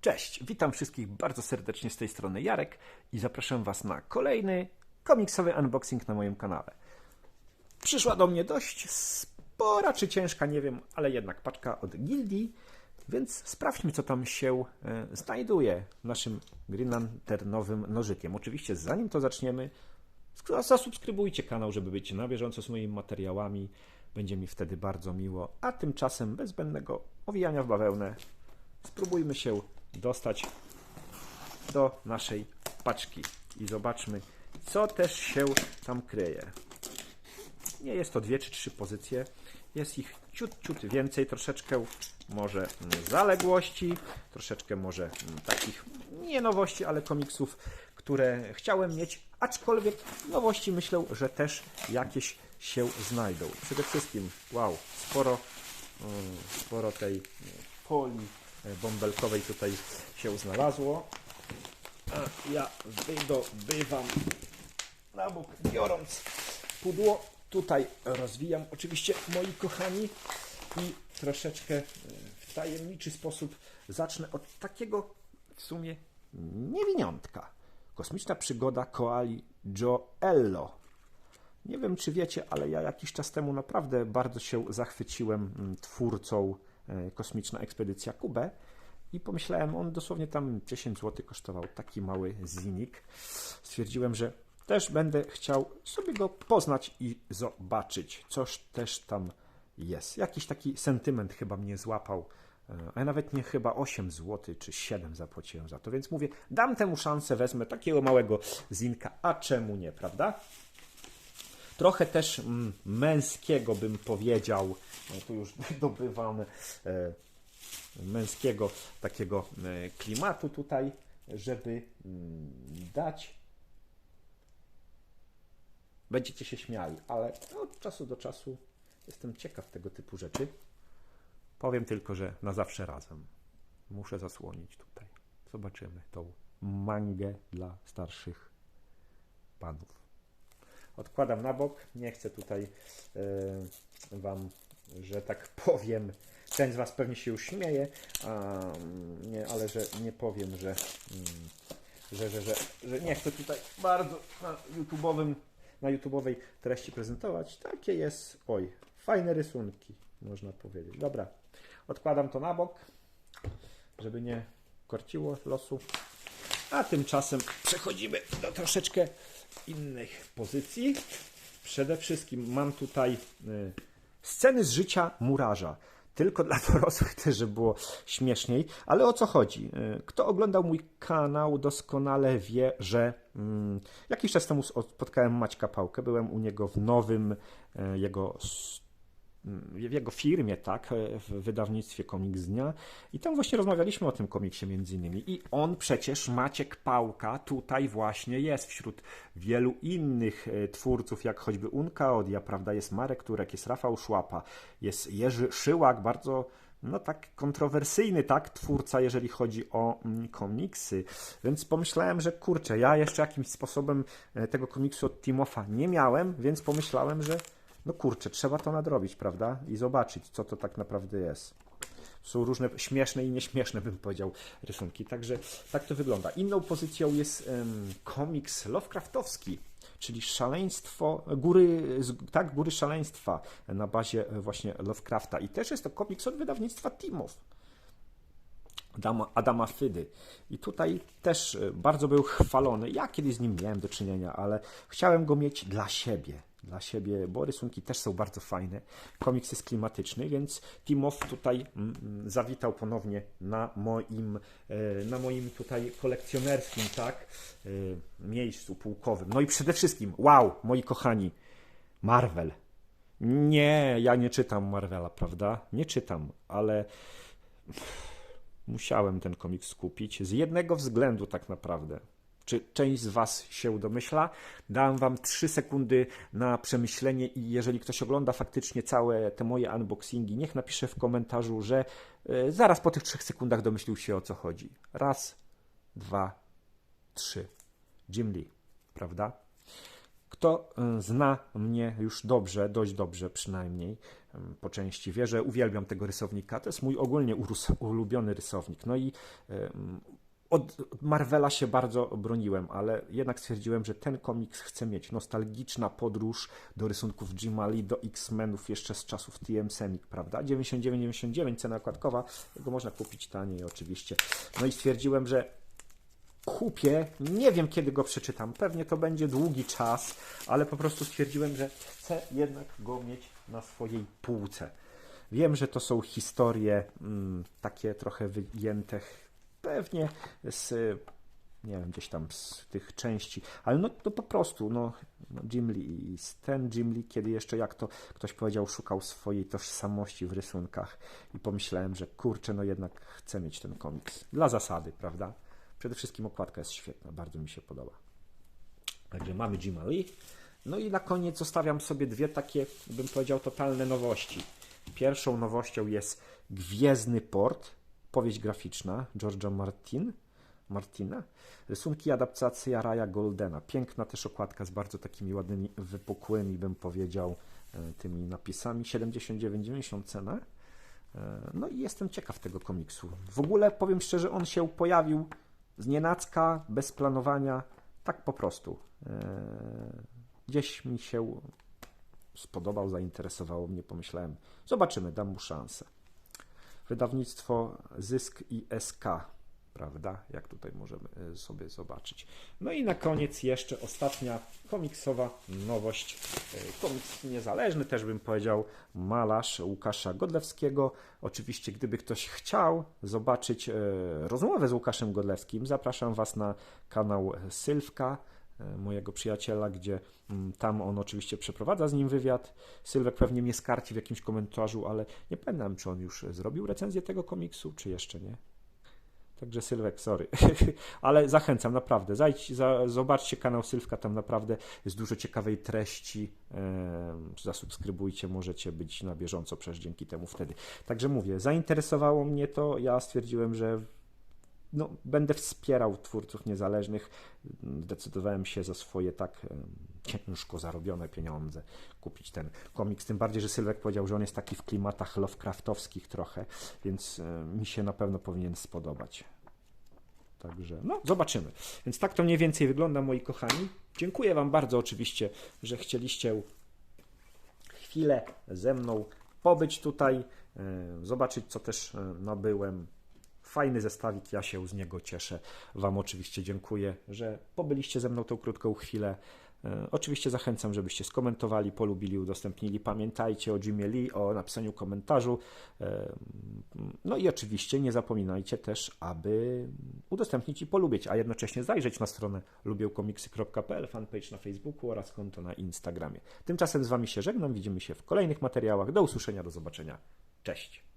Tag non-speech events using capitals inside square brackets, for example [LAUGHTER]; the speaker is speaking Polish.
Cześć, witam wszystkich bardzo serdecznie z tej strony Jarek i zapraszam Was na kolejny komiksowy unboxing na moim kanale. Przyszła do mnie dość spora czy ciężka, nie wiem, ale jednak paczka od Gildii, więc sprawdźmy, co tam się e, znajduje naszym Green Lanternowym nożykiem. Oczywiście, zanim to zaczniemy, sk- zasubskrybujcie kanał, żeby być na bieżąco z moimi materiałami. Będzie mi wtedy bardzo miło. A tymczasem, bez zbędnego owijania w bawełnę, spróbujmy się dostać do naszej paczki i zobaczmy, co też się tam kryje. Nie jest to dwie czy trzy pozycje, jest ich ciut, ciut więcej, troszeczkę może mm, zaległości, troszeczkę może mm, takich nie nowości, ale komiksów, które chciałem mieć, aczkolwiek nowości myślę, że też jakieś się znajdą. Przede wszystkim, wow, sporo, mm, sporo tej mm, poli e, bąbelkowej tutaj się znalazło. A ja wydobywam na bok, biorąc pudło. Tutaj rozwijam oczywiście moi kochani i troszeczkę e, w tajemniczy sposób zacznę od takiego w sumie niewiniątka. Kosmiczna przygoda koali Joello. Nie wiem, czy wiecie, ale ja jakiś czas temu naprawdę bardzo się zachwyciłem mm, twórcą e, Kosmiczna Ekspedycja Kubę i pomyślałem, on dosłownie tam 10 zł kosztował, taki mały zinik. Stwierdziłem, że też będę chciał sobie go poznać i zobaczyć, coś też tam jest. Jakiś taki sentyment chyba mnie złapał, e, a nawet nie chyba 8 zł czy 7 zapłaciłem za to, więc mówię, dam temu szansę, wezmę takiego małego zinka, a czemu nie, prawda? Trochę też mm, męskiego bym powiedział, no tu już [LAUGHS] dobywam e, męskiego takiego e, klimatu tutaj, żeby mm, dać. Będziecie się śmiali, ale od czasu do czasu jestem ciekaw tego typu rzeczy. Powiem tylko, że na zawsze razem. Muszę zasłonić tutaj. Zobaczymy tą mangę dla starszych panów odkładam na bok. Nie chcę tutaj e, Wam, że tak [LAUGHS] powiem, część z Was pewnie się już śmieje, a, nie, ale że nie powiem, że, mm, że, że, że, że nie chcę tutaj bardzo na YouTube'owym, na YouTube'owej treści prezentować. Takie jest, oj, fajne rysunki, można powiedzieć. Dobra, odkładam to na bok, żeby nie korciło losu. A tymczasem przechodzimy do troszeczkę innych pozycji. Przede wszystkim mam tutaj y, sceny z życia murarza. Tylko dla [LAUGHS] dorosłych też, żeby było śmieszniej. Ale o co chodzi? Y, Kto oglądał mój kanał doskonale wie, że mm, jakiś czas temu spotkałem Maćka Pałkę. Byłem u niego w nowym y, jego w jego firmie, tak, w wydawnictwie Komiks Dnia i tam właśnie rozmawialiśmy o tym komiksie między innymi i on przecież, Maciek Pałka, tutaj właśnie jest wśród wielu innych e, twórców, jak choćby Unka Odia, prawda, jest Marek Turek, jest Rafał Szłapa, jest Jerzy Szyłak, bardzo no tak kontrowersyjny, tak, twórca, jeżeli chodzi o mm, komiksy. Więc pomyślałem, że kurczę, ja jeszcze jakimś sposobem e, tego komiksu od Timofa nie miałem, więc pomyślałem, że no kurczę, trzeba to nadrobić, prawda? I zobaczyć, co to tak naprawdę jest. Są różne śmieszne i nieśmieszne, bym powiedział, rysunki. Także tak to wygląda. Inną pozycją jest um, komiks Lovecraftowski, czyli szaleństwo, góry, tak, góry szaleństwa na bazie właśnie Lovecrafta. I też jest to komiks od wydawnictwa Timow. Adama, Adama Fydy. I tutaj też e, bardzo był chwalony. Ja kiedyś z nim miałem do czynienia, ale chciałem go mieć dla siebie dla siebie, bo rysunki też są bardzo fajne. Komiks jest klimatyczny, więc Timow tutaj mm, mm, zawitał ponownie na moim, e, na moim tutaj kolekcjonerskim, tak, e, miejscu pułkowym. No i przede wszystkim, wow, moi kochani, Marvel. Nie, ja nie czytam Marvela, prawda? Nie czytam, ale musiałem ten komiks skupić z jednego względu tak naprawdę. Czy część z Was się domyśla? Dałem Wam 3 sekundy na przemyślenie i jeżeli ktoś ogląda faktycznie całe te moje unboxingi, niech napisze w komentarzu, że e, zaraz po tych 3 sekundach domyślił się o co chodzi. Raz, dwa, trzy. Jim Lee, prawda? Kto e, zna mnie już dobrze, dość dobrze przynajmniej, po części wie, że uwielbiam tego rysownika. To jest mój ogólnie ulubiony rysownik. No i od Marvela się bardzo broniłem, ale jednak stwierdziłem, że ten komiks chcę mieć. Nostalgiczna podróż do rysunków Jima Lee, do X-Menów jeszcze z czasów TM Semik, prawda? 99,99 cena okładkowa, go można kupić taniej oczywiście. No i stwierdziłem, że kupię, nie wiem kiedy go przeczytam, pewnie to będzie długi czas, ale po prostu stwierdziłem, że chcę jednak go mieć na swojej półce. Wiem, że to są historie mm, takie trochę wyjęte pewnie z, nie wiem, gdzieś tam z tych części, ale no to po prostu, no, no Jim Lee, ten Jim Lee, kiedy jeszcze, jak to ktoś powiedział, szukał swojej tożsamości w rysunkach i pomyślałem, że kurczę, no jednak chcę mieć ten komiks. Dla zasady, prawda? Przede wszystkim okładka jest świetna, bardzo mi się podoba. Także mamy Jima Lee. No i na koniec zostawiam sobie dwie takie, bym powiedział, totalne nowości. Pierwszą nowością jest Gwiezdny Port, powieść graficzna George'a Martin, Martina. Rysunki i adaptacja Raya Goldena. Piękna też okładka z bardzo takimi ładnymi, wypukłymi, bym powiedział, e, tymi napisami. 79,90 cena. E, No i jestem ciekaw tego komiksu. W ogóle powiem szczerze, on się pojawił z nienacka, bez planowania, tak po prostu. E, Gdzieś mi się spodobał, zainteresowało mnie, pomyślałem, zobaczymy, dam mu szansę. Wydawnictwo Zysk i SK, prawda? Jak tutaj możemy e, sobie zobaczyć. No i na koniec jeszcze ostatnia komiksowa nowość. E, Komiks niezależny, też bym powiedział, malarz Łukasza Godlewskiego. Oczywiście, gdyby ktoś chciał zobaczyć e, rozmowę z Łukaszem Godlewskim, zapraszam Was na kanał Sylwka mojego przyjaciela, gdzie mm, tam on oczywiście przeprowadza z nim wywiad. Sylwek pewnie mnie skarci w jakimś komentarzu, ale nie pamiętam, czy on już zrobił recenzję tego komiksu, czy jeszcze nie. Także Sylwek, sorry. [LAUGHS] Ale zachęcam, naprawdę. Zajdź, za, zobaczcie kanał Sylwka, tam naprawdę jest dużo ciekawej treści. Em, Zasubskrybujcie, możecie być na bieżąco przecież dzięki temu wtedy. Także mówię, zainteresowało mnie to. Ja stwierdziłem, że no, będę wspierał twórców niezależnych. Zdecydowałem się za swoje tak ciężko zarobione pieniądze kupić ten komiks. Tym bardziej, że Sylwek powiedział, że on jest taki w klimatach Lovecraftowskich trochę, więc e, mi się na pewno powinien spodobać. Także, no, zobaczymy. Więc tak to mniej więcej wygląda, moi kochani. Dziękuję Wam bardzo oczywiście, że chcieliście chwilę ze mną pobyć tutaj, e, zobaczyć, co też e, nabyłem. Fajny zestawik, ja się z niego cieszę. Wam oczywiście dziękuję, że pobyliście ze mną tą krótką chwilę. E, Oczywiście zachęcam, żebyście skomentowali, polubili, udostępnili. Pamiętajcie o Jimie Lee, o napisaniu komentarzu. E, No i oczywiście nie zapominajcie też, aby udostępnić i polubić, a jednocześnie zajrzeć na stronę lubię-komiksy.pl, fanpage na Facebooku oraz konto na Instagramie. Tymczasem z Wami się żegnam, widzimy się w kolejnych materiałach. Do usłyszenia, do zobaczenia. Cześć!